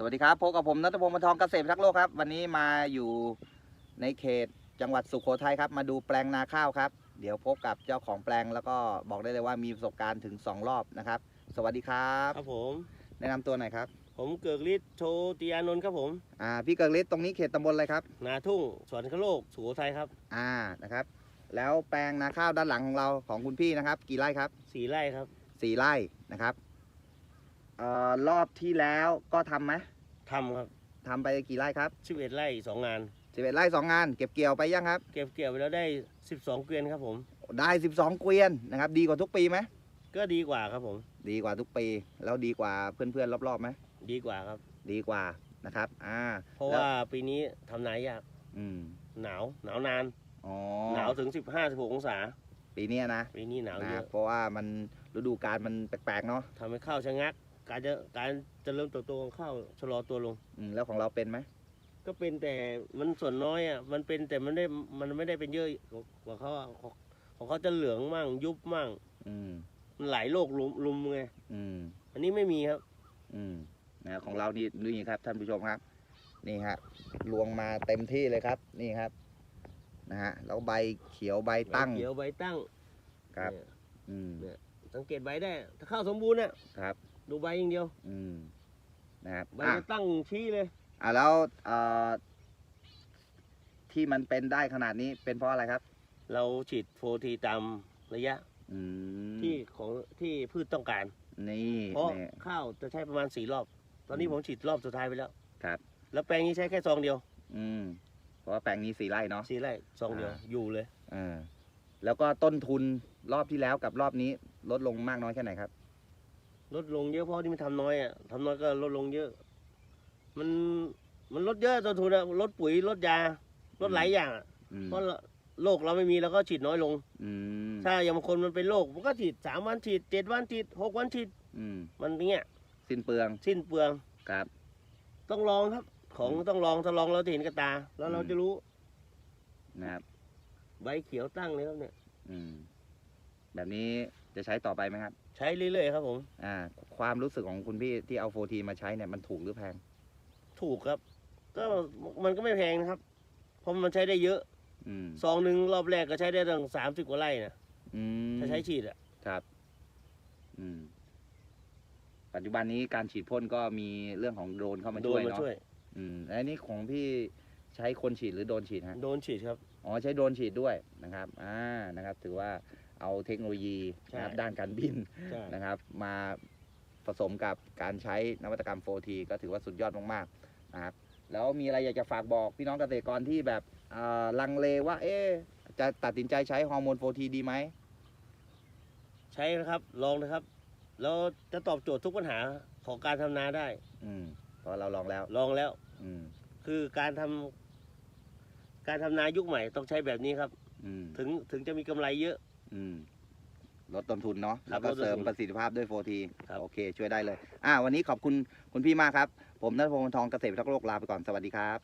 สวัสดีครับพบกับผมนัทพงศ์บรรทองเกษตรทักษ์โลกครับ วันนี้มาอยู่ในเขตจังหวัดสุโขทัยครับ มาดูแปลงนาข้าวครับ เดี๋ยวพบกับเจ้าของแปลงแล้วก็บอกได้เลยว่ามีประสบการณ์ถึง 2 รอบนะครับ สวัสดีครับครับผม แนะนำตัวหน่อยครับ ผมเกิกฤทธิ์โชติยานนท์ครับผมอ่าพี่เกิกฤทธิ์ตรงนี้เขตตำบลอะไรครับนาทุ่งสวนคโลกสุโขทัยครับอ่านะครับ แล้วแปลงนาข้าวด้านหลังของเราของคุณพี่นะครับ กี่ไร่ครับ สี่ไร่ครับ สี่ไร่นะครับ เอ่อรอบที่แล้วก็ทำไหมทำครับทำไปกี่ไร่ครับสิบเอ็ดไร่สองงาน สิบเอ็ดไร่สองงาน เก็บเกี่ยวไปยังครับ เก็บเกี่ยวไปแล้วได้สิบสองเกวียนครับผม ได้สิบสองเกวียนนะครับดีกว่าทุกปีไหมก็ดีกว่าครับผม ดีกว่าทุกปี แล้วดีกว่าเพื่อนๆรอบๆไหมดีกว่าครับ ดีกว่านะครับอ่าเพราะแล้วว่าปีนี้ทำนายยากอืมหนาวหนาวนาน อ๋อหนาวถึงสิบห้าสิบหกองศาปีเนี้ยนะปีนี้หนาวนะเยครับอะเพราะว่ามันฤดูกาลมันแปลกๆเนาะทำให้ข้าวชะงัก การจะการเจะเริ่มเติบโตของข้าวชะลอตัวลง อืมแล้วของเราเป็นไหมก็เป็นแต่มันส่วนน้อยอะมันเป็นแต่มันได้มันไม่ได้เป็นเยอะกว่าเขาอะของของเขาจะเหลืองมั่งยุบมั่ง อืม มันหลายโรคลุมลุมไงอืม อันนี้ไม่มีครับอืมนะของเรานี่นี่ครับท่านผู้ชมครับ นี่ฮะรวงมาเต็มที่เลยครับ นี่ครับนะฮะแล้วใบเขียวใบตั้งใบเขียวใบตั้งครับ เนี่ยอืม สังเกตใบได้ ถ้าข้าวสมบูรณ์น่ะครับ ดูใบอย่างเดียวอืมนะครับใบอะจะตั้งชี้เลย อะแล้วเอ่อที่มันเป็นได้ขนาดนี้เป็นเพราะอะไรครับ เราฉีดโฟทีตามระยะอืมที่ของที่พืชต้องการ นี่เพราะนี่ ข้าวจะใช้ประมาณสี่รอบ ตอนนี้อืมผมฉีดรอบสุดท้ายไปแล้วครับ แล้วแปลงนี้ใช้แค่ซองเดียวอืมเพราะว่าแปลงนี้สี่ไร่เนาะ สี่ไร่ซองเดียวอ่า อยู่เลย เออแล้วก็ต้นทุนรอบที่แล้วกับรอบนี้ลดลงมากน้อยแค่ไหนครับ ลดลงเยอะเพราะที่มันทำน้อยอะทำน้อยก็ลดลงเยอะ มันมันลดเยอะต้นทุนอะลดปุ๋ยลดยาลดหลายอย่างอะอืมเพราะโรคเราไม่มีเราก็ฉีดน้อยลง อืมถ้าอย่างบางคนมันเป็นโรคมันก็ฉีดสามวันฉีดเจ็ดวันฉีดหกวันฉีดอืมมันเงี้ยสิ้นเปลืองสิ้นเปลือง ครับ ต้องลองครับ ของอืมต้องลองถ้าลองเราจะเห็นกับตา แล้วเราอืม จะรู้นะครับ ใบเขียวตั้งเลยครับเนี่ย อืม แบบนี้จะใช้ต่อไปไหมครับ ใช้เรื่อยๆครับผม อ่า ความรู้สึกของคุณพี่ที่เอาโฟทีมาใช้เนี่ยมันถูกหรือแพง ถูกครับ ก็มันก็ไม่แพงนะครับ เพราะมันใช้ได้เยอะอืมซองหนึ่งรอบแรกก็ใช้ได้ตั้งสามสิบกว่าไร่นะอืมถ้าใช้ฉีดอะ ครับ อืม ปัจจุบันนี้การฉีดพ่นก็มีเรื่องของโดรนเข้ามาโดช่วนยมาเนาะช่วยอืมแล้วอันนี้ของพี่ใช้คนฉีดหรือโดรนฉีดฮะ โดนฉีดครับ อ๋อใช้โดรนฉีดด้วยนะครับ อ่า นะครับ ถือว่า เอาเทคโนโลยีนะครับใช่ด้านการบินใช่นะครับ มาผสมกับการใช้นวัตกรรม 4T ก็ถือว่าสุดยอดมากๆนะครับแล้วมีอะไรอยากจะฝากบอกพี่น้องเกษตรกรที่แบบเอ่อลังเลว่า เอ๊ะจะตัดสินใจใช้ฮอร์โมน 4T ดีไหม ใช้นะครับ ลองนะครับ แล้วจะตอบโจทย์ทุกปัญหาของการทำนาได้ อืมเพราะเราลองแล้ว ลองแล้ว อืมคือการทำการทำนายุคใหม่ต้องใช้แบบนี้ครับอืมถึงถึงจะมีกำไรเยอะ ลดต้นทุนเนาะแล้วก็เสริมประสิทธิภาพด้วยโฟทีครัโอเค ช่วยได้เลย อ่า วันนี้ขอบคุณคุณพี่มากครับ ผมนัทพงศ์งศ์ทองเกษตรพิทักษ์โลกลาไปก่อนสวัสดีครับ